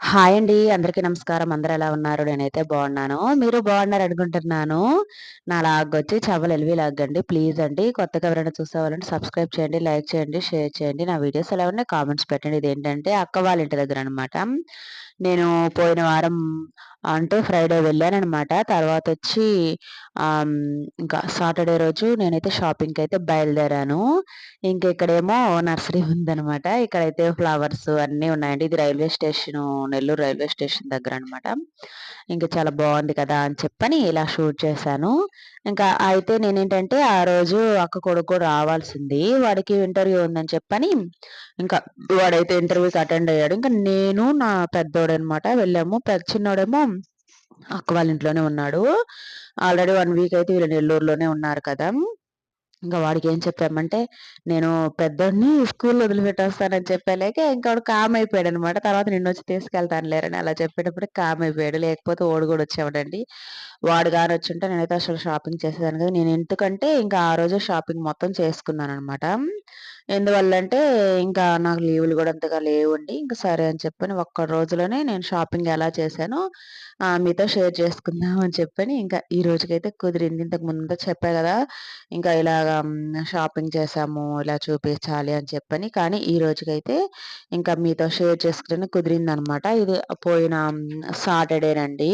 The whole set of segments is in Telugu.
హాయ్ అండి. అందరికీ నమస్కారం. అందరు ఎలా ఉన్నారు? నేనైతే బాగున్నాను. మీరు బాగున్నారు అనుకుంటున్నాను. నా లాగొచ్చి చవల ఎల్వి లాగండి. ప్లీజ్ అండి కొత్తగా ఎవరైనా చూసేవాళ్ళంటే సబ్స్క్రైబ్ చేయండి, లైక్ చేయండి, షేర్ చేయండి. నా వీడియోస్ ఎలా ఉన్నాయి కామెంట్స్ పెట్టండి. ఇదేంటంటే అక్క వాళ్ళ ఇంటి దగ్గర అనమాట. నేను పోయిన వారం అంటే ఫ్రైడే వెళ్ళాననమాట. తర్వాత వచ్చి ఇంకా సాటర్డే రోజు నేనైతే షాపింగ్కి అయితే బయలుదేరాను. ఇంకా ఇక్కడేమో నర్సరీ ఉందనమాట. ఇక్కడైతే ఫ్లవర్స్ అన్నీ ఉన్నాయండి. ఇది railway station Nellore railway station దగ్గర అనమాట ఇంకా చాలా బాగుంది కదా! అని చెప్పని ఇలా షూట్ చేశాను. ఇంకా అయితే నేనేంటంటే ఆ రోజు అక్క కొడుకు కూడా రావాల్సింది. వాడికి ఇంటర్వ్యూ ఉందని చెప్పని ఇంకా వాడైతే ఇంటర్వ్యూకి అటెండ్ అయ్యాడు. ఇంకా నేను నా పెద్ద అనమాట వెళ్ళాము. చిన్నోడేమో అక్క వాళ్ళ ఇంట్లోనే ఉన్నాడు. ఆల్రెడీ వన్ వీక్ అయితే వీళ్ళు నెల్లూరులోనే ఉన్నారు కదా! ఇంకా వాడికి ఏం చెప్పామంటే, నేను పెద్దోడిని స్కూల్‌లో వదిలిపెట్టొస్తానని చెప్పలేక ఇంకా వాడు కామ్ అయిపోయాడనమాట. తర్వాత నిన్నొచ్చి తీసుకెళ్తాను లేరని అలా చెప్పేటప్పుడు కామ్ అయిపోయాడు. లేకపోతే వాడు కూడా వచ్చేవాడండి. వాడు కానీ వచ్చి ఉంటే నేనైతే అసలు షాపింగ్ చేసేదాన్ని కదా నేను ఎందుకంటే ఇంకా ఆ రోజే షాపింగ్ మొత్తం చేసుకున్నాను అనమాట ఎందువల్ల అంటే ఇంకా నాకు లీవులు కూడా అంతగా లేవండి. ఇంకా సరే అని చెప్పని ఒక్క రోజులోనే నేను షాపింగ్ ఎలా చేశానో మీతో షేర్ చేసుకుందాం అని చెప్పని ఇంకా ఈ రోజుకైతే కుదిరింది. ఇంతకు ముందు చెప్పా కదా ఇంకా ఇలాగా షాపింగ్ చేసాము ఇలా చూపించాలి అని చెప్పని. కానీ ఈ రోజుకైతే ఇంకా మీతో షేర్ చేసుకుంటే కుదిరింది అనమాట ఇది పోయిన సాటర్డేనండి.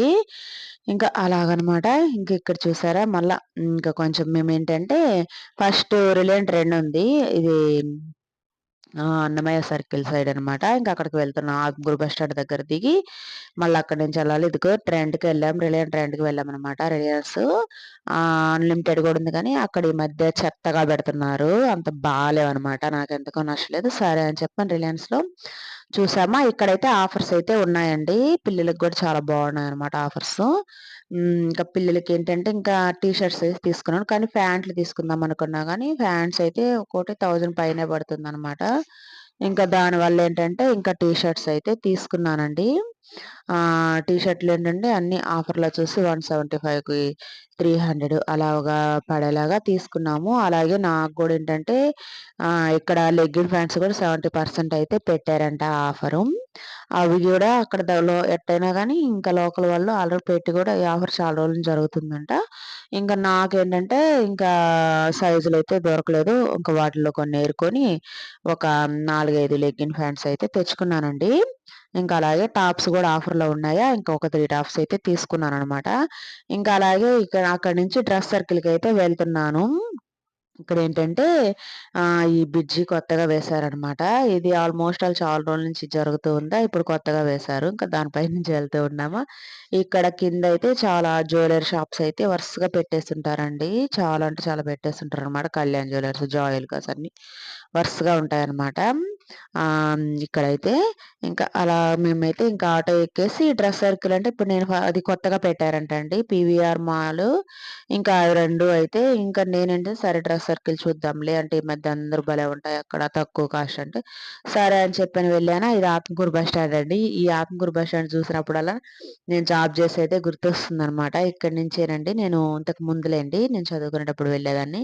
ఇంకా అలాగనమాట. ఇంక ఇక్కడ చూసారా మళ్ళా ఇంకా కొంచెం మేము ఏంటంటే ఫస్ట్ రిలయన్స్ ట్రెండ్ ఉంది. ఇది అన్నమయ్య సర్కిల్ సైడ్ అనమాట. ఇంకా అక్కడికి వెళ్తున్నాం. ఆత్మకూరు బస్ స్టాండ్ దగ్గర దిగి మళ్ళీ అక్కడి నుంచి వెళ్ళాలి ఇదిగో ట్రెండ్‌కెళ్ళాం. రిలయన్స్ ట్రెండ్‌కి వెళ్ళామనమాట. రిలయన్స్ అన్‌లిమిటెడ్ కూడా ఉంది కానీ అక్కడ ఈ మధ్య చెత్తగా పెడుతున్నారు. అంత బాలేవనమాట. నాకెందుకో నచ్చలేదు. సరే అని చెప్పాను రిలయన్స్‌లో చూసామా ఇక్కడైతే ఆఫర్స్ అయితే ఉన్నాయండి. పిల్లలకి కూడా చాలా బాగున్నాయి అనమాట ఆఫర్స్. ఇంకా పిల్లలకి ఏంటంటే ఇంకా టీ షర్ట్స్ అయితే తీసుకున్నాను. కానీ ప్యాంట్లు తీసుకుందాం అనుకున్నా కానీ ప్యాంట్స్ అయితే ఒక్కోటి థౌజండ్ పైనే పడుతుందనమాట. ఇంకా దానివల్ల ఏంటంటే ఇంకా టీ షర్ట్స్ అయితే తీసుకున్నానండి. ఆహ్, టీ షర్ట్‌లేంటంటే అన్నీ ఆఫర్‌లో చూసి 175కి 300 అలాగా పడేలాగా తీసుకున్నాము. అలాగే నాకు కూడా ఏంటంటే ఇక్కడ లెగ్గిన్ ప్యాంట్స్ కూడా 70% అయితే పెట్టారంట ఆఫరు. అవి కూడా అక్కడ ఎట్టయినా ఎట్టైనా ఇంకా లోకల్ వాళ్ళు ఆల్రెడీ పెట్టి కూడా ఈ ఆఫర్ చాలా రోజులు జరుగుతుందంట. ఇంకా నాకేంటంటే ఇంకా సైజులయితే దొరకలేదు. ఇంకా వాటిలో కొన్ని ఏరుకొని ఒక 4, 5 లెగ్గిన్ ప్యాంట్స్ అయితే తెచ్చుకున్నానండి. ఇంకా అలాగే టాప్స్ కూడా ఆఫర్‌లో ఉన్నాయా, ఇంకా ఒక త్రీ టాప్స్ అయితే తీసుకున్నాను అనమాట ఇంకా అలాగే ఇక్కడ అక్కడ నుంచి డ్రెస్ సర్కిల్‌కయితే వెళ్తున్నాను. ఇక్కడ ఏంటంటే ఈ బ్రిడ్జి కొత్తగా వేశారనమాట. ఇది ఆల్‌మోస్ట్ ఆల్ చాలా రోజుల నుంచి జరుగుతూ ఉందా, ఇప్పుడు కొత్తగా వేశారు. ఇంకా దానిపై నుంచి వెళ్తూ ఉన్నాము ఇక్కడ కింద అయితే చాలా జ్యువెలరీ షాప్స్ అయితే వరుసగా పెట్టేస్తుంటారండి చాలా అంటే చాలా పెట్టేసుంటారనమాట. కళ్యాణ్ జ్యువెల్లర్స్, జాయలుకాస్ అన్ని వరుసగా ఉంటాయన్నమాట. ఇక్కడైతే ఇంకా అలా మేమైతే ఇంకా ఆటో ఎక్కేసి డ్రెస్ సర్కిల్ అంటే ఇప్పుడు నేను అది కొత్తగా పెట్టారంటండి. పీవీఆర్ మాల్ ఇంకా రెండు అయితే ఇంకా నేనంటే సరే డ్రెస్ సర్కిల్ చూద్దాంలే అంటే ఈ మధ్య అందరూ భలే ఉంటాయి అక్కడ తక్కువ కాస్ట్ అంటే, సరే అని చెప్పని వెళ్ళాను ఇది ఆత్మకూరు బస్ స్టాండ్ అండి. ఈ ఆత్మకూరు బస్ స్టాండ్ చూసినప్పుడల్లా నేను జాబ్ చేసి అయితే గుర్తొస్తుంది అనమాట ఇక్కడి నుంచేనండి నేను ఇంతకు ముందులేండి నేను చదువుకునేటప్పుడు వెళ్ళేదాన్ని.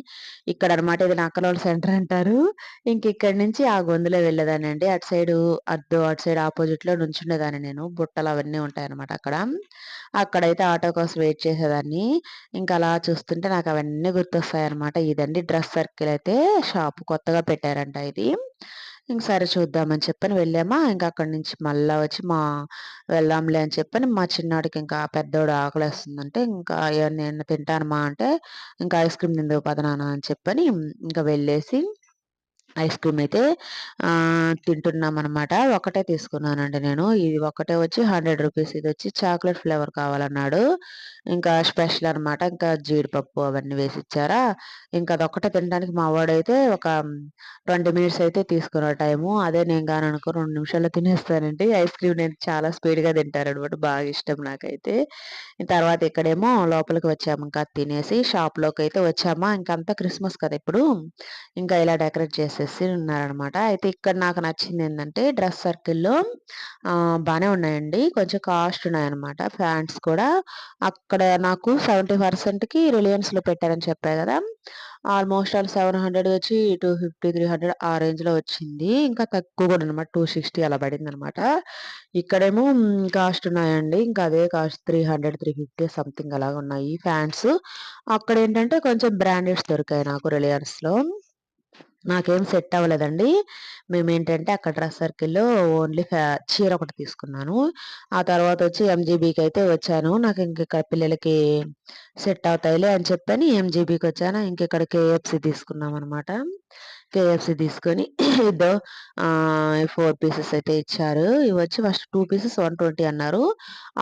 ఇక్కడ అనమాట ఇది నక్కలోల సెంటర్ అంటారు. ఇంక ఇక్కడి నుంచి ఆ గొంతులో వెళ్ళేదానండి అటు సైడు అద్దు అటు సైడ్ అపోజిట్‌లో నుంచుండేదాన్ని నేను. బుట్టలు అవన్నీ ఉంటాయన్నమాట అక్కడ. అక్కడైతే ఆటో కోసం వెయిట్ చేసేదాన్ని. ఇంకా అలా చూస్తుంటే నాకు అవన్నీ గుర్తొస్తాయన్నమాట. ఇదండి డ్రెస్ సర్కిల్ అయితే షాప్ కొత్తగా పెట్టారంట ఇది. ఇంక సరే చూద్దామని చెప్పని వెళ్ళామా. ఇంకా అక్కడి నుంచి మళ్ళా వచ్చి మా వెళ్దాంలే అని చెప్పని మా చిన్నాడికి ఇంకా పెద్దోడు ఆకలిస్తుందంటే ఇంకా నేను తింటానమ్మా అంటే ఇంకా ఐస్ క్రీమ్ తిందో పదనానా అని చెప్పని ఇంకా వెళ్ళేసి ఐస్ క్రీమ్ అయితే తింటున్నాం అనమాట ఒకటే తీసుకున్నానండి నేను. ఇది ఒకటే వచ్చి హండ్రెడ్ రూపీస్ ఇది వచ్చి చాక్లెట్ ఫ్లేవర్ కావాలన్నాడు. ఇంకా స్పెషల్ అనమాట. ఇంకా జీడిపప్పు అవన్నీ వేసి ఇచ్చారా ఇంకా అదొక్కటే తినడానికి మా వాడైతే ఒక 20 మినిట్స్ అయితే తీసుకున్న టైము. అదే నేను కానీ అనుకో రెండు నిమిషాల్లో తినేస్తానండి. ఐస్ క్రీమ్ నేను చాలా స్పీడ్‌గా తింటాననమాట. బాగా ఇష్టం నాకైతే. తర్వాత ఇక్కడేమో లోపలికి వచ్చాము ఇంకా తినేసి షాప్‌లోకైతే వచ్చామా. ఇంకా అంతా క్రిస్మస్ కదా ఇప్పుడు. ఇంకా ఇలా డెకరేట్ చేసి పెట్టేసేసి ఉన్నారనమాట. అయితే ఇక్కడ నాకు నచ్చింది ఏంటంటే డ్రెస్ సర్కిల్‌లో బాగానే ఉన్నాయండి. కొంచెం కాస్ట్ ఉన్నాయన్నమాట. ప్యాంట్స్ కూడా అక్కడ నాకు 70%కి రిలయన్స్‌లో పెట్టారని చెప్పారు కదా ఆల్మోస్ట్ ఆల్ 700 వచ్చి 250, 300 ఆ రేంజ్‌లో వచ్చింది. ఇంకా తక్కువ కూడా అనమాట. 260 అలా పడింది అనమాట ఇక్కడేమో కాస్ట్ ఉన్నాయండి. ఇంకా అదే కాస్ట్ 300, 350 సంథింగ్ అలాగా ఉన్నాయి ఫ్యాన్స్ అక్కడ ఏంటంటే కొంచెం బ్రాండెడ్స్ దొరికాయి నాకు రిలయన్స్‌లో. నాకేం సెట్ అవ్వలేదండి. మేమేంటంటే అక్కడ డ్రెస్ సర్కిల్‌లో ఓన్లీ ఫ్యా చీర ఒకటి తీసుకున్నాను. ఆ తర్వాత వచ్చి ఎంజీబీకి అయితే వచ్చాను. నాకు ఇంక ఇక్కడ పిల్లలకి సెట్ అవుతాయిలే అని చెప్పని ఎంజీబీకొచ్చాను. ఇంకిక్కడ కేఎఫ్‌సి తీసుకున్నామనమాట. కేఎఫ్‌సి తీసుకొని ఇదో ఫోర్ పీసెస్ అయితే ఇచ్చారు. ఇవి వచ్చి ఫస్ట్ టూ పీసెస్ 120 అన్నారు.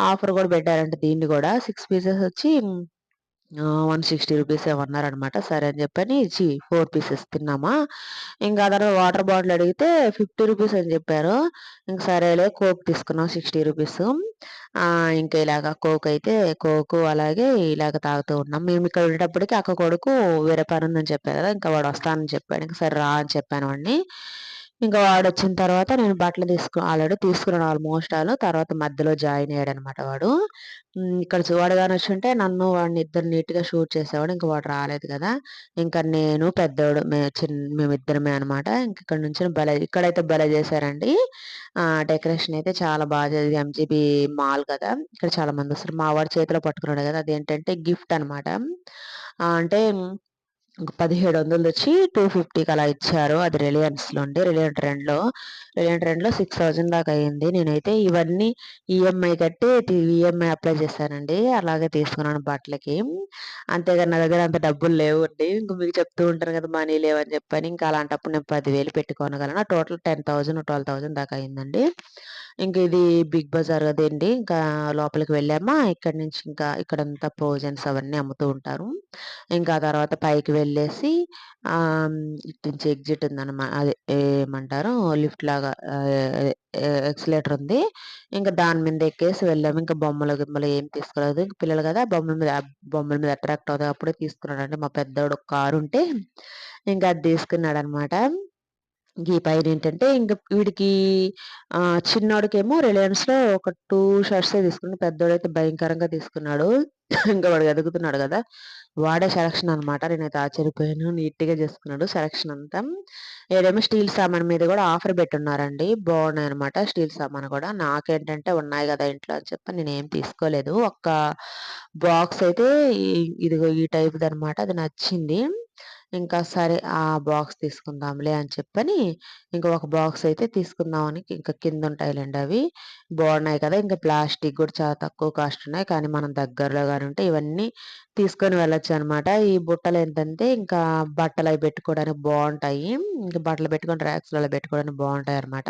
ఆఫర్ కూడా పెట్టారంట దీన్ని కూడా సిక్స్ పీసెస్ వచ్చి వన్ సిక్స్టీ రూపీస్ ఏమో సరే అని చెప్పని ఇచ్చి ఫోర్ పీసెస్ తిన్నామా, ఇంకా తర్వాత వాటర్ బాటిల్ అడిగితే 50 రూపీస్ అని చెప్పారు. ఇంక సరేలే కోక్ తీసుకున్నాం 60 రూపీస్. ఇంకా ఇలాగ కోక్ అయితే కోకు అలాగే ఇలాగ తాగుతూ ఉన్నాం. మేము ఇక్కడ ఉండేటప్పటికి అక్క కొడుకు వేరే పనుందని చెప్పారు కదా ఇంకా వాడు వస్తానని చెప్పాడు. ఇంకా సరే రా అని చెప్పాను వాడిని. ఇంకా వాడు వచ్చిన తర్వాత నేను బట్టలు తీసుకు ఆల్రెడీ తీసుకున్నాను ఆల్మోస్ట్ ఆల్. తర్వాత మధ్యలో జాయిన్ అయ్యాడు అనమాట వాడు. ఇక్కడ చు వాడు గాని వచ్చుంటే నన్ను వాడిని ఇద్దరు నీట్‌గా షూట్ చేసేవాడు. ఇంకా వాడు రాలేదు కదా ఇంకా నేను పెద్దవాడు మే చిన్న మేమిద్దరమే అనమాట. ఇంక ఇక్కడ నుంచి భలే ఇక్కడైతే బల చేశారండి. డెకరేషన్ అయితే చాలా బాగా జరిగి ఎంజీబీ మాల్ కదా! ఇక్కడ చాలా మంది వస్తారు మా వాడు చేతిలో పట్టుకున్నాడు గదా! అదేంటంటే గిఫ్ట్ అనమాట. అంటే పదిహేడు వందలు వచ్చి టూ ఫిఫ్టీకి అలా ఇచ్చారు. అది రిలయన్స్‌లో ఉండి రిలయన్ ట్రెండ్‌లో. రిలయన్ ట్రెండ్‌లో 6000 దాకా అయింది. నేనైతే ఇవన్నీ ఈఎంఐ కట్టి ఈఎంఐ అప్లై చేశానండి. అలాగే తీసుకున్నాను బట్టలకి. అంతేగాని నా దగ్గర అంత డబ్బులు లేవు అండి ఇంక మీకు చెప్తూ ఉంటాను కదా! మనీ లేవని చెప్పని. ఇంకా అలాంటప్పుడు నేను పదివేలు పెట్టుకోనగలను total ten thousand twelve thousand దాకా అయిందండి. ఇంక ఇది బిగ్ బజార్ అదండి. ఇంకా లోపలికి వెళ్ళామా, ఇక్కడ నుంచి ఇంకా ఇక్కడంతా ప్రొవిజన్స్ అవన్నీ అమ్ముతూ ఉంటారు. ఇంకా తర్వాత పైకి వెళ్ళేసి ఇటు నుంచి ఎగ్జిట్ ఉందన్నమాట అదే ఏమంటారు లిఫ్ట్ లాగా ఆహ్, ఎక్సలేటర్ ఉంది. ఇంకా దాని మీద ఎక్కేసి వెళ్ళాము. ఇంకా బొమ్మలు, గిమ్మలు ఏం తీసుకోలేదు. ఇంకా పిల్లలు కదా! బొమ్మల మీద బొమ్మల మీద అట్రాక్ట్ అవుతాయి అప్పుడే తీసుకున్నాడండి మా పెద్దోడు ఒక కారుంటే ఇంకా అది తీసుకున్నాడనమాట. అనమాట ఈ పైనేంటంటే ఇంక వీడికి ఆహ్, చిన్నోడికేమో రిలయన్స్‌లో ఒక టూ షర్ట్సే తీసుకున్నాడు. పెద్దోడైతే భయంకరంగా తీసుకున్నాడు. ఇంకా వాడు ఎదుగుతున్నాడు కదా వాడే సెలక్షన్ అనమాట. నేనైతే ఆశ్చర్యపోయాను. నీట్‌గా చేసుకున్నాడు సెలక్షన్ అంతా. ఏదేమో స్టీల్ సామాన్ మీద కూడా ఆఫర్ పెట్టున్నారండి బాగున్నాయి అనమాట స్టీల్ సామాన్ కూడా నాకేంటంటే ఉన్నాయి కదా ఇంట్లో అని చెప్పి నేనేం తీసుకోలేదు. ఒక్క బాక్స్ అయితే ఈ ఇదిగో ఈ టైప్‌దనమాట. అది నచ్చింది. ఇంకా సరే ఆ బాక్స్ తీసుకుందాంలే అని చెప్పని ఇంకా ఒక బాక్స్ అయితే తీసుకుందామని ఇంకా కింద ఉంటాయిలేండి అవి. బాగున్నాయి కదా! ఇంకా ప్లాస్టిక్ కూడా చాలా తక్కువ కాస్ట్ ఉన్నాయి. కానీ మనం దగ్గరలో కానీ ఉంటే ఇవన్నీ తీసుకొని వెళ్ళొచ్చు అనమాట ఈ బుట్టలు ఏంటంటే ఇంకా బట్టలు అవి పెట్టుకోవడానికి బాగుంటాయి ఇంకా బట్టలు పెట్టుకొని ర్యాక్స్‌లలో పెట్టుకోవడానికి బాగుంటాయి అనమాట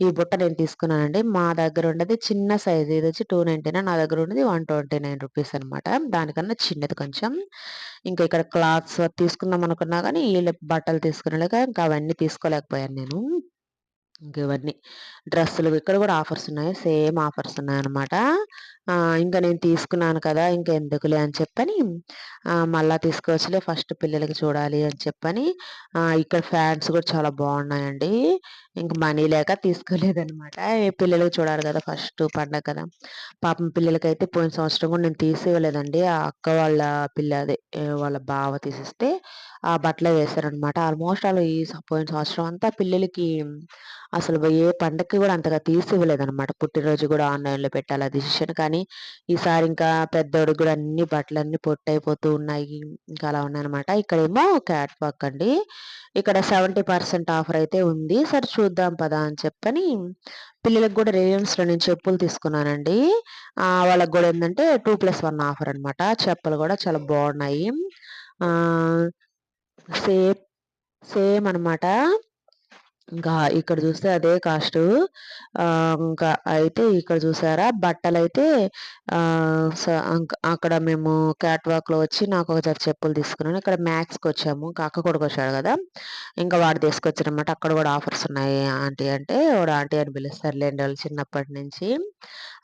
ఈ బుట్ట నేను తీసుకున్నానండి. మా దగ్గర ఉండేది చిన్న సైజ్ ఇదొచ్చి 299 నా దగ్గర ఉండేది వన్ ట్వంటీ నైన్ రూపీస్ అనమాట. దానికన్నా చిన్నది కొంచెం. ఇంకా ఇక్కడ క్లాత్స్ తీసుకున్న తీసుకుందాం అనుకున్నా కానీ వీళ్ళ బట్టలు తీసుకునేలాగా ఇంకా అవన్నీ తీసుకోలేకపోయాను నేను. ఇంక ఇవన్నీ డ్రెస్సులు ఇక్కడ కూడా ఆఫర్స్ ఉన్నాయి. సేమ్ ఆఫర్స్ ఉన్నాయన్నమాట. ఇంకా నేను తీసుకున్నాను కదా! ఇంకా ఎందుకులే అని చెప్పని మళ్ళీ మళ్ళా తీసుకోవచ్చులే ఫస్ట్ పిల్లలకి చూడాలి అని చెప్పని ఇక్కడ ఫ్యాన్స్ కూడా చాలా బాగున్నాయండి ఇంక మనీ లేక తీసుకోలేదనమాట. పిల్లలకి చూడాలి కదా ఫస్ట్ పండగ కదా! పాపం పిల్లలకైతే పోయిన సంవత్సరం కూడా నేను తీసేయలేదండి ఆ అక్క వాళ్ళ పిల్ల అదే వాళ్ళ బావ తీసిస్తే ఆ బట్టలే వేశారనమాట. ఆల్మోస్ట్ ఆల్ ఈ పోయిన సంవత్సరం అంతా పిల్లలకి అసలు ఏ పండక్కి కూడా అంతగా తీసివ్వలేదనమాట. పుట్టినరోజు కూడా ఆన్‌లైన్‌లో పెట్టాలి డిసిషన్. కానీ ఈసారి ఇంకా పెద్దోడికి కూడా అన్ని బట్టలన్నీ పొట్టయిపోతూ ఉన్నాయి. ఇంకా అలా ఉన్నాయన్నమాట. ఇక్కడేమో క్యాట్ వాక్ అండి. ఇక్కడ 70% ఆఫర్ అయితే ఉంది. సరే చూద్దాం పదా అని చెప్పని పిల్లలకు కూడా రిలయన్స్‌లో నేను చెప్పులు తీసుకున్నానండి. వాళ్ళకు కూడా ఏంటంటే టూ ప్లస్ వన్ ఆఫర్ అనమాట. చెప్పులు కూడా చాలా బాగున్నాయి సేమ్ సేమ్ అనమాట. ఇంకా ఇక్కడ చూస్తే అదే కాస్ట్ ఇంకా అయితే ఇక్కడ చూసారా బట్టలు అయితే అక్కడ మేము క్యాట్ వాక్‌లో వచ్చి నాకు ఒక జత చెప్పులు తీసుకున్నాను. ఇక్కడ మ్యాక్స్కి వచ్చాము అక్క కొడుకొచ్చాడు కదా! ఇంకా వాడు తీసుకొచ్చారనమాట అక్కడ కూడా ఆఫర్స్ ఉన్నాయి ఆంటీ అంటే, వాడు ఆంటీ అని పిలుస్తారులెండి వాళ్ళు చిన్నప్పటి నుంచి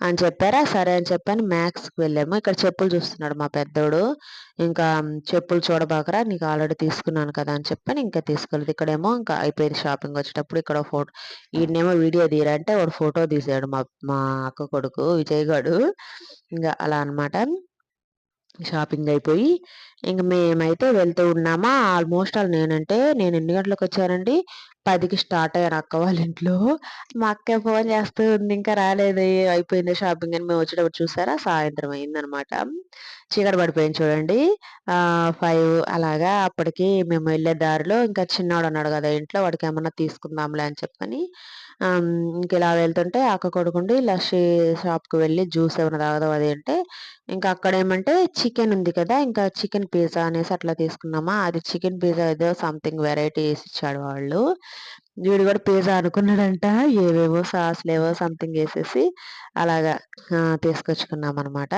అని చెప్పారా, సరే అని చెప్పాను మ్యాక్స్‌కి వెళ్ళాము. ఇక్కడ చెప్పులు చూస్తున్నాడు మా పెద్దోడు. ఇంకా చెప్పులు చూడబాకరా నీకు ఆల్రెడీ తీసుకున్నాను కదా! అని చెప్పని ఇంకా తీసుకోలేదు. ఇక్కడేమో ఇంకా అయిపోయింది షాపింగ్ వచ్చేటప్పుడు ఇక్కడ ఫోటో ఈడనేమో వీడియో తీయరా వాడు ఫోటో తీసాడు మా మా అక్క కొడుకు విజయ్ ఇంకా అలా అనమాట. షాపింగ్ అయిపోయి ఇంక మేమైతే వెళ్తూ ఉన్నామా ఆల్మోస్ట్ ఆల్ నేనంటే నేను ఎన్ని గంటలకొచ్చానండి 10కి స్టార్ట్ అయ్యాను అక్క వాళ్ళ ఇంట్లో. మా అక్క ఫోన్ చేస్తూ ఉంది ఇంకా రాలేదు అయిపోయింది షాపింగ్ అని మేము వచ్చేటప్పుడు చూసారా సాయంత్రం అయిందనమాట. చీకటి పడిపోయింది చూడండి. ఫైవ్ అలాగా అప్పటికి మేము వెళ్ళే దారిలో ఇంకా చిన్నవాడు అన్నాడు కదా ఇంట్లో వాడికి ఏమన్నా తీసుకుందాంలే అని చెప్పని ఇంక ఇలా వెళ్తుంటే అక్క కొడుకుండి లస్సీ షాప్‌కి వెళ్ళి జ్యూస్ ఏమైనా తాగదాం అది అంటే ఇంకా అక్కడ ఏమంటే చికెన్ ఉంది కదా! ఇంకా చికెన్ పిజ్జా అనేసి అట్లా తీసుకున్నామా అది చికెన్ పిజ్జా ఏదో సంథింగ్ వెరైటీ వేసి ఇచ్చాడు వాళ్ళు. వీడు కూడా పిజ్జా అనుకున్నాడంట. ఏవేవో సాస్‌లేవో సంథింగ్ వేసేసి అలాగా తీసుకొచ్చుకున్నాం అనమాట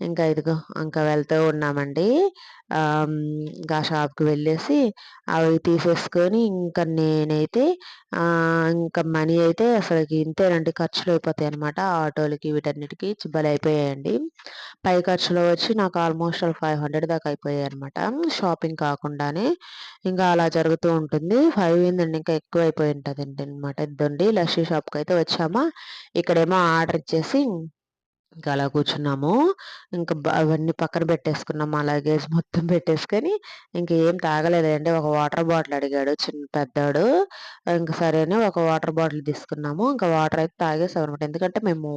ఇంకా ఇదిగో ఇంకా వెళ్తూ ఉన్నామండి. ఆహ్, ఇంకా షాప్‌కి వెళ్ళేసి అవి తీసేసుకొని ఇంకా నేనైతే ఇంకా మనీ అయితే అసలుకి ఇంతేనండి ఖర్చులయిపోతాయనమాట. ఆటోలకి వీటన్నిటికి చిబ్బలు అయిపోయాయండి. పై ఖర్చులో వచ్చి నాకు ఆల్మోస్ట్ ఆల్ 500 దాకా అయిపోయాయి అనమాట షాపింగ్ కాకుండానే. ఇంకా అలా జరుగుతూ ఉంటుంది. ఫైవ్ ఏందండి ఇంకా ఎక్కువ అయిపోయి ఉంటుంది అనమాట. ఇదండి లస్సీ షాప్‌కయితే వచ్చామా ఇక్కడేమో ఆర్డర్ ఇచ్చేసి ఇంకా అలా కూర్చున్నాము. ఇంకా అవన్నీ పక్కన పెట్టేసుకున్నాము అలాగే లగేజ్ మొత్తం పెట్టేసుకొని ఇంకా ఏం తాగలేదండి. ఒక వాటర్ బాటిల్ అడిగాడు చిన్న పెద్దవాడు ఇంకా సరేనే ఒక వాటర్ బాటిల్ తీసుకున్నాము. ఇంకా వాటర్ అయితే తాగేసాం అనమాట ఎందుకంటే మేము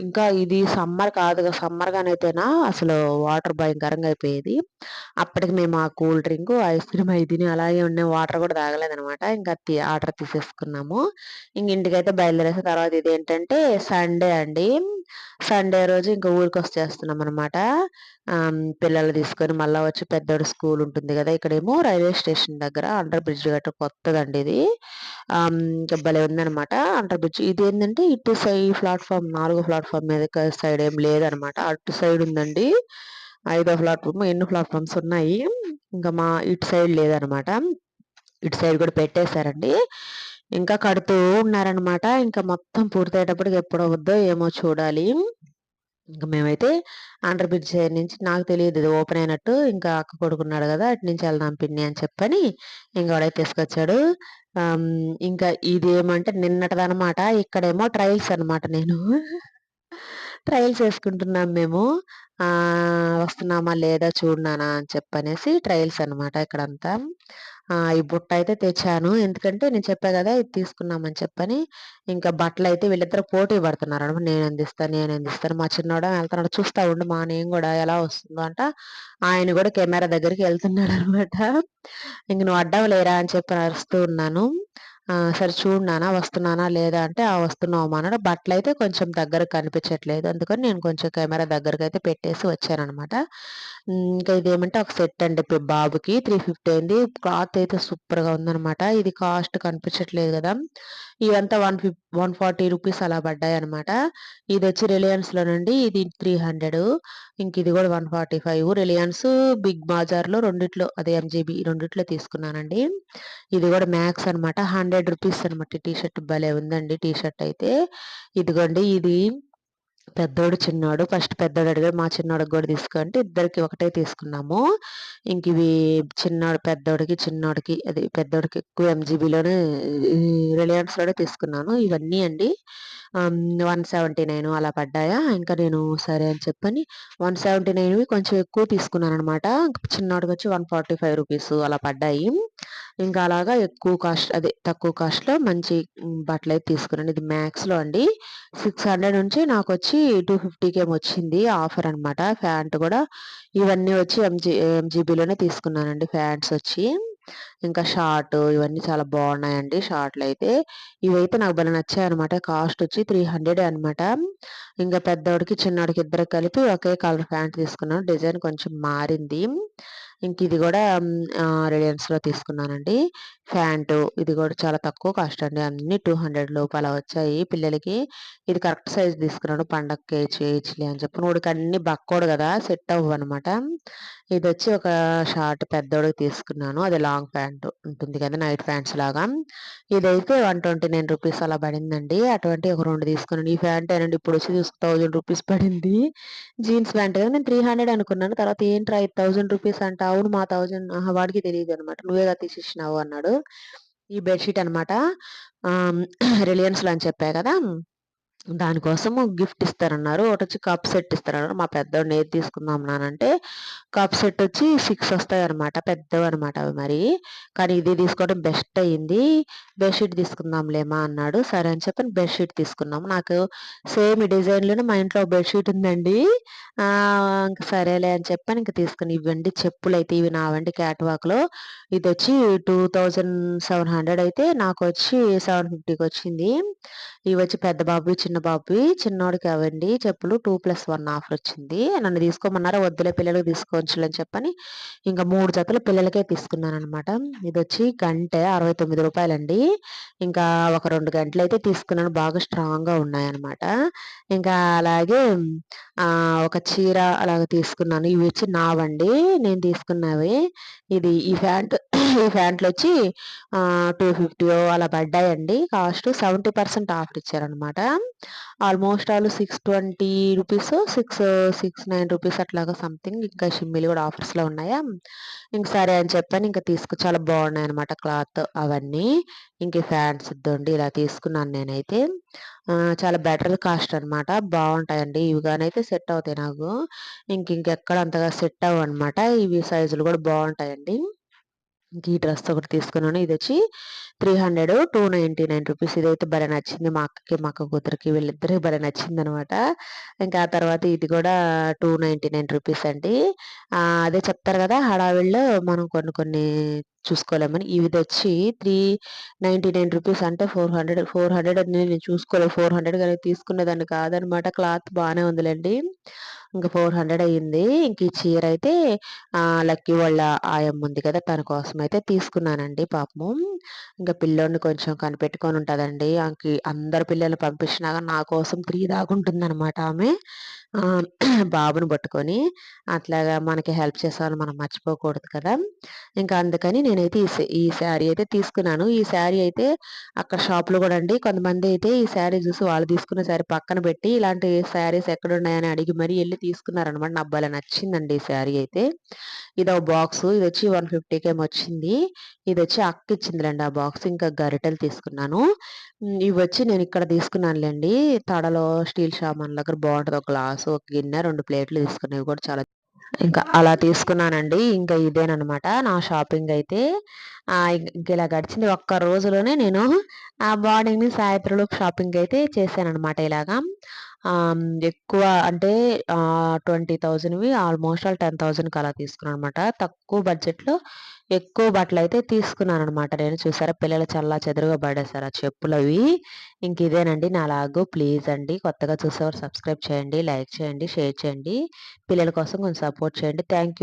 ఇంకా ఇది సమ్మర్ కాదు సమ్మర్ గానైతేనా అసలు వాటర్ భయంకరంగా అయిపోయేది. అప్పటికి మేము ఆ కూల్ డ్రింక్ ఐస్ క్రీమ్ అయి తిని అలాగే ఉండే వాటర్ కూడా తాగలేదనమాట. ఇంకా ఆర్డర్ తీసేసుకున్నాము. ఇంక ఇంటికైతే బయలుదేరేసిన తర్వాత ఇదేంటంటే సండే అండి. సండే రోజు ఇంకా ఊరికి ఆహ్, అనమాట పిల్లల్ని తీసుకొని మళ్ళీ వచ్చి పెద్దోడు స్కూల్ ఉంటుంది కదా ఇక్కడేమో రైల్వే స్టేషన్ దగ్గర అండర్ బ్రిడ్జ్ గట్ట కొత్తదండి ఇది. భలే ఉందనమాట. అండర్ బ్రిడ్జ్ ఏంటంటే ఇటు సైడ్ ప్లాట్ఫామ్ నాలుగో ప్లాట్ఫామ్ మీద సైడ్ ఏం లేదనమాట. అటు సైడ్ ఉందండి. ఐదో ప్లాట్ఫామ్ ఎన్నో ప్లాట్‌ఫార్మ్స్ ఉన్నాయి. ఇంకా మా ఇటు సైడ్ లేదనమాట. ఇటు సైడ్ కూడా పెట్టేసారండి. ఇంకా కడుతూ ఉన్నారనమాట. ఇంకా మొత్తం పూర్తయ్యేటప్పటికి ఎప్పుడవుద్దో ఏమో చూడాలి. ఇంకా మేమైతే అండర్ బ్రిడ్జ్ సైడ్ నుంచి నాకు తెలియదు ఇది ఓపెన్ అయినట్టు. ఇంకా అక్క కొడుకున్నాడు కదా అటు నుంచి వెళ్దాం పిన్ని అని చెప్పని ఇంకా వాడే తీసుకొచ్చాడు. ఇంకా ఇదేమంటే నిన్నటిదనమాట. ఇక్కడేమో ట్రయల్స్ అనమాట నేను. ట్రయల్స్ వేసుకుంటున్నాం మేము. వస్తున్నామా లేదా చూడనానా అని చెప్పనేసి ట్రయల్స్ అనమాట ఇక్కడంతా. ఈ బుట్ట అయితే తెచ్చాను. ఎందుకంటే నేను చెప్పా కదా ఇది తీసుకున్నామని చెప్పని. ఇంకా బట్టలు అయితే వీళ్ళిద్దరు పోటీ పడుతున్నారనమాట. నేను అందిస్తాను మా చిన్నోడేమో వెళ్తున్నాడు చూస్తా ఉండు మా నేను కూడా ఎలా వస్తుందో అంట. ఆయన కూడా కెమెరా దగ్గరికి వెళ్తున్నాడు అనమాట ఇంక నువ్వు అడ్డం లేరా అని చెప్పి అరుస్తూ ఉన్నాను. సరే చూడు వస్తున్నానా లేదా అంటే, ఆ! వస్తున్నావమ్మా అన్నాడు. అయితే కొంచెం దగ్గరకి కనిపించట్లేదు. అందుకని నేను కొంచెం కెమెరా దగ్గరకు అయితే పెట్టేసి వచ్చానమాట ఇంకా ఇదేమంటే ఒక సెట్ అండి ఇప్పుడు బాబుకి 350 అయింది. క్లాత్ అయితే సూపర్‌గా ఉందనమాట. ఇది కాస్ట్ కనిపించట్లేదు కదా ఇవంతా వన్ ఫిఫ్ 140 రూపీస్ అలా పడ్డాయి అనమాట ఇది వచ్చి రిలయన్స్లో నుండి ఇది 300 ఇంక ఇది కూడా one forty five Reliance, big బజార్‌లో రెండిట్లో అదే ఎంజీబీ రెండిట్లో తీసుకున్నానండి. ఇది కూడా మ్యాక్స్ అనమాట. 100 రూపీస్ అనమాట. టీ షర్ట్ భలే ఉందండి టీ షర్ట్ అయితే. ఇదిగోండి ఇది పెద్దోడు, చిన్నోడు ఫస్ట్ పెద్దోడు అడిగాడు. మా చిన్నోడికి కూడా తీసుకో అంటే ఇద్దరికి ఒకటే తీసుకున్నాము. ఇంకివి చిన్నోడు పెద్దోడికి, చిన్నోడికి అది పెద్దోడికి ఎక్కువ ఎంజీబీలోనే రిలయన్స్‌లోనే తీసుకున్నాను. ఇవన్నీ అండి వన్ సెవెంటీ నైన్ అలా పడ్డాయా. ఇంకా నేను సరే అని చెప్పని 179వి కొంచెం ఎక్కువ తీసుకున్నాను అనమాట చిన్నవాడికి వచ్చి వన్ ఫార్టీ ఫైవ్ రూపీస్ అలా పడ్డాయి. ఇంకా అలాగా ఎక్కువ కాస్ట్ అదే తక్కువ కాస్ట్‌లో మంచి బట్టలు అయితే తీసుకున్నాను. ఇది మ్యాక్స్‌లో అండి. 600 నుంచి నాకు వచ్చి టూ 250కేమో వచ్చింది ఆఫర్ అనమాట. ప్యాంట్ కూడా ఇవన్నీ వచ్చి ఎంజీ ఎంజీబీలోనే తీసుకున్నానండి ప్యాంట్స్ వచ్చి. ఇంకా షార్ట్ ఇవన్నీ చాలా బాగున్నాయండి షార్ట్‌లయితే. ఇవైతే నాకు భలే నచ్చాయనమాట. కాస్ట్ వచ్చి 300 అనమాట. ఇంకా పెద్దవాడికి చిన్నవాడికి ఇద్దరు కలిపి ఒకే కలర్ ప్యాంట్ తీసుకున్నాను. డిజైన్ కొంచెం మారింది. ఇంక ఇది కూడా రిలయన్స్లో తీసుకున్నానండి. ఫ్యాంటు ఇది కూడా చాలా తక్కువ కాస్ట్ అండి. అన్ని టూ హండ్రెడ్ లోపల వచ్చాయి పిల్లలకి. ఇది కరెక్ట్ సైజ్ తీసుకున్నాడు. పండగకి చేయించలే అని చెప్పి. వాడికి అన్ని బక్కోడు కదా సెట్ అవ్వు అనమాట ఇది వచ్చి ఒక షార్ట్ పెద్దోడికి తీసుకున్నాను. అది లాంగ్ ప్యాంట్ ఉంటుంది కదా నైట్ ప్యాంట్స్ లాగా. ఇదైతే వన్ ట్వంటీ నైన్ రూపీస్ అలా పడిందండి. అటువంటి ఒక రెండు తీసుకున్నాను. ఈ ప్యాంట్ ఏనండి ఇప్పుడు వచ్చి థౌజండ్ రూపీస్ పడింది. జీన్స్ ప్యాంట్ కదా నేను త్రీ హండ్రెడ్ అనుకున్నాను. తర్వాత ఏంట్రా ఎయిట్ థౌజండ్ రూపీస్ అంట అవును మా థౌజండ్ వాడికి తెలియదు అనమాట నువ్వేగా తీసిచ్చినావు అన్నాడు. ఈ బెడ్షీట్ అనమాట రిలయన్స్లో అని చెప్పా కదా. దానికోసము గిఫ్ట్ ఇస్తారన్నారు. ఒకటి వచ్చి కప్ సెట్ ఇస్తారన్నారు. మా పెద్దోడిని ఏది తీసుకుందాం నానంటే కప్ సెట్ వచ్చి సిక్స్ వస్తాయి అనమాట పెద్దవి అనమాట అవి మరి. కానీ ఇది తీసుకోవడం బెస్ట్ అయ్యింది బెడ్షీట్ తీసుకుందాంలేమా అన్నాడు. సరే అని చెప్పి బెడ్షీట్ తీసుకున్నాము. నాకు సేమ్ ఈ డిజైన్లోనే మా ఇంట్లో బెడ్షీట్ ఉందండి. ఇంకా సరేలే అని చెప్పి ఇంకా తీసుకుని ఇవ్వండి. చెప్పులు అయితే ఇవి నావండి క్యాట్ వాక్లో ఇది వచ్చి టూ థౌజండ్ సెవెన్ హండ్రెడ్ అయితే నాకు వచ్చి సెవెన్ ఫిఫ్టీకి వచ్చింది. ఇవి వచ్చి పెద్ద బాబు చిన్న బాబు చిన్నోడికి అవండి చెప్పులు టూ ప్లస్ వన్ ఆఫర్ వచ్చింది. నన్ను తీసుకోమన్నారా? వద్దులే పిల్లలకు తీసుకోవచ్చు అని చెప్పని ఇంకా మూడు జతలు పిల్లలకే తీసుకున్నాను అనమాట ఇది వచ్చి గంట అరవై తొమ్మిది రూపాయలండి. ఇంకా ఒక రెండు గంటలు అయితే తీసుకున్నాను. బాగా స్ట్రాంగ్గా ఉన్నాయన్నమాట. ఇంకా అలాగే ఒక చీర అలాగ తీసుకున్నాను. ఇవి వచ్చి నావండి. నేను తీసుకున్నవి. ఇది ఈ ప్యాంట్ ఈ ప్యాంట్లు వచ్చి టూ ఫిఫ్టీ అలా పడ్డాయండి. కాస్ట్ సెవెంటీ పర్సెంట్ ఆఫర్ ఇచ్చారనమాట almost all six twenty rupees six six nine rupees అట్లాగా సంథింగ్ ఇంకా షిమ్మిలు కూడా ఆఫర్స్లో ఉన్నాయా? ఇంక సరే అని చెప్పాను ఇంకా తీసుకు చాలా బాగున్నాయి అనమాట క్లాత్ అవన్నీ. ఇంక ఫ్యాన్స్ ఇద్దండి ఇలా తీసుకున్నాను నేనైతే. చాలా బెటర్ కాస్ట్ అనమాట బాగుంటాయండి. ఇవిగానైతే సెట్ అవుతాయి నాకు. ఇంక ఇంకెక్కడ అంతగా సెట్ అవ్వనమాట ఇవి సైజులు కూడా బాగుంటాయండి. ఈ డ్రెస్ ఒకటి తీసుకున్నాను. ఇది వచ్చి three hundred two ninety nine rupees. ఇదైతే భలే నచ్చింది మా అక్కకి మా అక్క కూతురికి. వీళ్ళిద్దరికి భలే నచ్చింది అనమాట ఇంకా ఆ తర్వాత ఇది కూడా టూ నైంటీ నైన్ రూపీస్ అండి. అదే చెప్తారు కదా హడావిడిలో మనం కొన్ని కొన్ని చూసుకోలేమని. ఇది వచ్చి త్రీ నైంటీ నైన్ రూపీస్ అంటే ఫోర్ హండ్రెడ్ ఫోర్ హండ్రెడ్ నేను చూసుకోలేదు. ఫోర్ హండ్రెడ్ కానీ తీసుకునేదాన్ని కాదనమాట. క్లాత్ బాగానే ఉందిలేండి. ఇంకా ఫోర్ హండ్రెడ్ అయ్యింది. ఇంక ఈ చీర అయితే లక్కీ వాళ్ళ ఆయమ్మ ఉంది కదా తన కోసం అయితే తీసుకున్నానండి పాపము. ఇంకా పిల్లోడిని కొంచెం కనిపెట్టుకొని ఉంటుందండి. అందరు పిల్లలు పంపించినాక నా కోసం త్రీ దాకా అనమాట ఆమె. బాబుని పట్టుకొని అట్లాగా మనకి హెల్ప్ చేసేవాళ్ళు మనం మర్చిపోకూడదు కదా! ఇంకా అందుకని నేనైతే ఈ ఈ శారీ అయితే తీసుకున్నాను. ఈ శారీ అయితే అక్కడ షాప్లో కూడా అండి. కొంతమంది అయితే ఈ శారీ చూసి వాళ్ళు తీసుకున్న శారీ పక్కన పెట్టి ఇలాంటి శారీస్ ఎక్కడ ఉన్నాయని అడిగి మరీ వెళ్ళి తీసుకున్నారనమాట నా అబ్బాయి నచ్చిందండి ఈ శారీ అయితే. ఇది ఒక బాక్స్ ఇది వచ్చి వన్ ఫిఫ్టీకి ఏమో వచ్చింది. ఇది వచ్చి అక్క ఇచ్చిందిలేండి ఆ బాక్స్. ఇంకా గరిటెలు తీసుకున్నాను. ఇవి వచ్చి నేను ఇక్కడ తీసుకున్నానులేండి. తడలో స్టీల్ సామాన్ దగ్గర బాగుంటుంది ఒక గ్లాసు ఒక గిన్నె రెండు ప్లేట్లు తీసుకునేవి కూడా చాలా ఇంకా అలా తీసుకున్నానండి. ఇంకా ఇదేనమాట నా షాపింగ్ అయితే ఇంక ఇలా గడిచింది ఒక్క రోజులోనే నేను ఆ బాడీని సాయత్రులు షాపింగ్ అయితే చేశాను అనమాట ఇలాగా. ఎక్కువ అంటే ట్వంటీ థౌజండ్వి ఆల్మోస్ట్ ఆల్ టెన్ థౌజండ్కి అలా తీసుకున్నాను అనమాట తక్కువ బడ్జెట్లో ఎక్కువ బట్టలు అయితే తీసుకున్నాను అనమాట నేను. చూసారా? పిల్లలు చల్లా చెదురుగా పడేసారు ఆ చెప్పులు అవి. ఇంక ఇదేనండి నా లాగు ప్లీజ్ అండి కొత్తగా చూసేవారు సబ్స్క్రైబ్ చేయండి లైక్ చేయండి షేర్ చేయండి. పిల్లల కోసం కొంచెం సపోర్ట్ చేయండి. థ్యాంక్